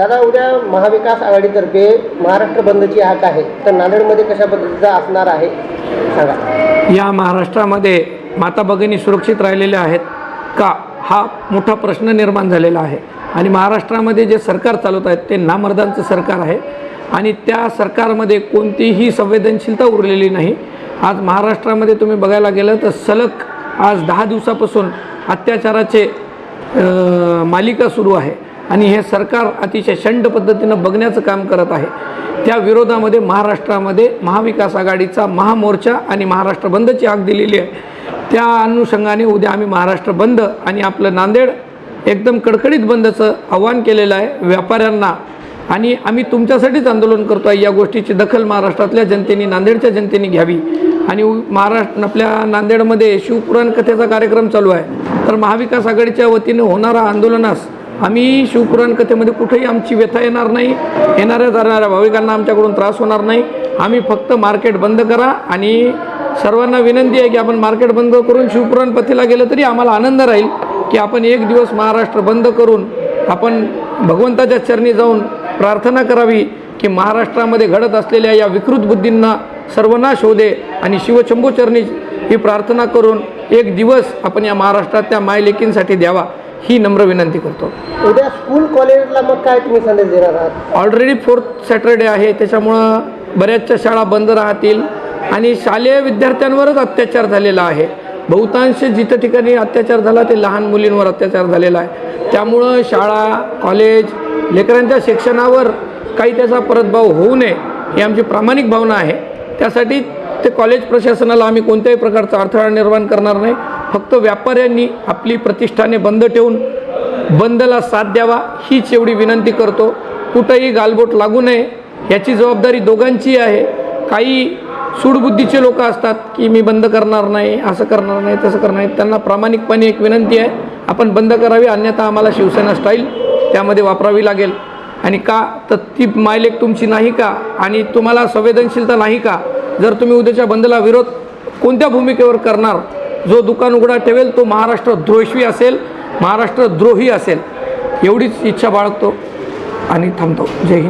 दादा उद्या महाविकास आघाडीतर्फे महाराष्ट्र बंदची हाक आहे. तर नांदेडमध्ये कशा पद्धतीचा असणार आहे? सांगा. या महाराष्ट्रामध्ये माता भगिनी सुरक्षित राहिलेल्या आहेत का? हा मोठा प्रश्न निर्माण झालेला आहे. आणि महाराष्ट्रामध्ये जे सरकार चालवत आहेत ते नामर्दांचं सरकार आहे. आणि त्या सरकारमध्ये कोणतीही संवेदनशीलता उरलेली नाही. आज महाराष्ट्रामध्ये तुम्ही बघायला गेलं तर सलग आज दहा दिवसापासून अत्याचाराचे मालिका सुरू आहे. आणि हे सरकार अतिशय शंड पद्धतीनं बघण्याचं काम करत आहे. त्या विरोधामध्ये महाराष्ट्रामध्ये महाविकास आघाडीचा महामोर्चा आणि महाराष्ट्र बंदची हाक दिलेली आहे. त्या अनुषंगाने उद्या आम्ही महाराष्ट्र बंद आणि आपलं नांदेड एकदम कडकडीत बंदचं आव्हान केलेलं आहे व्यापाऱ्यांना. आणि आम्ही तुमच्यासाठीच आंदोलन करतो आहे. या गोष्टीची दखल महाराष्ट्रातल्या जनतेने नांदेडच्या जनतेने घ्यावी. आणि उ- महाराष्ट्र आपल्या नांदेडमध्ये शिवपुराण कथेचा कार्यक्रम चालू आहे. तर महाविकास आघाडीच्या वतीनं होणारा आंदोलनास आम्ही शिवपुराण कथेमध्ये कुठेही आमची व्यथा येणार नाही. येणाऱ्या जाणाऱ्या भाविकांना आमच्याकडून त्रास होणार नाही. आम्ही फक्त मार्केट बंद करा आणि सर्वांना विनंती आहे की आपण मार्केट बंद करून शिवपुराण पथेला गेलं तरी आम्हाला आनंद राहील की आपण एक दिवस महाराष्ट्र बंद करून आपण भगवंताच्या चरणी जाऊन प्रार्थना करावी की महाराष्ट्रामध्ये घडत असलेल्या या विकृत बुद्धींना सर्वनाश होऊ दे आणि शिवशंभू चरणी ही प्रार्थना करून एक दिवस आपण या महाराष्ट्रात त्या मायलेकींसाठी द्यावा. ही नम्र विनंती करतो. उद्या स्कूल कॉलेजला मग काय तुम्ही संदेश देणार आहात? ऑलरेडी फोर्थ सॅटर्डे आहे त्याच्यामुळं बऱ्याचशा शाळा बंद राहतील आणि शालेय विद्यार्थ्यांवरच अत्याचार झालेला आहे. बहुतांश जिथं ठिकाणी अत्याचार झाला ते लहान मुलींवर अत्याचार झालेला आहे. त्यामुळं शाळा कॉलेज लेकरांच्या शिक्षणावर काही त्याचा परतभाव होऊ नये ही आमची प्रामाणिक भावना आहे. त्यासाठी ते कॉलेज प्रशासनाला आम्ही कोणत्याही प्रकारचा अडथळा निर्माण करणार नाही. फक्त व्यापाऱ्यांनी आपली प्रतिष्ठाने बंद ठेवून बंदला साथ द्यावा हीच एवढी विनंती करतो. कुठंही गालबोट लागू नये याची जबाबदारी दोघांची आहे. काही सूडबुद्धीचे लोक असतात की मी बंद करणार नाही असं करणार नाही तसं करणार नाही. त्यांना प्रामाणिकपणे एक विनंती आहे आपण बंद करावी अन्यथा आम्हाला शिवसेना स्टाईल त्यामध्ये वापरावी लागेल. आणि का? तर ती मायलेक तुमची नाही का? आणि तुम्हाला संवेदनशीलता नाही का? जर तुम्ही उद्याच्या बंदला विरोध कोणत्या भूमिकेवर करणार? जो दुकान उघडा ठेवेल तो महाराष्ट्र द्रोषवी असेल महाराष्ट्र द्रोही असेल. एवढीच इच्छा बाळगतो आणि थांबतो. जय हिंद.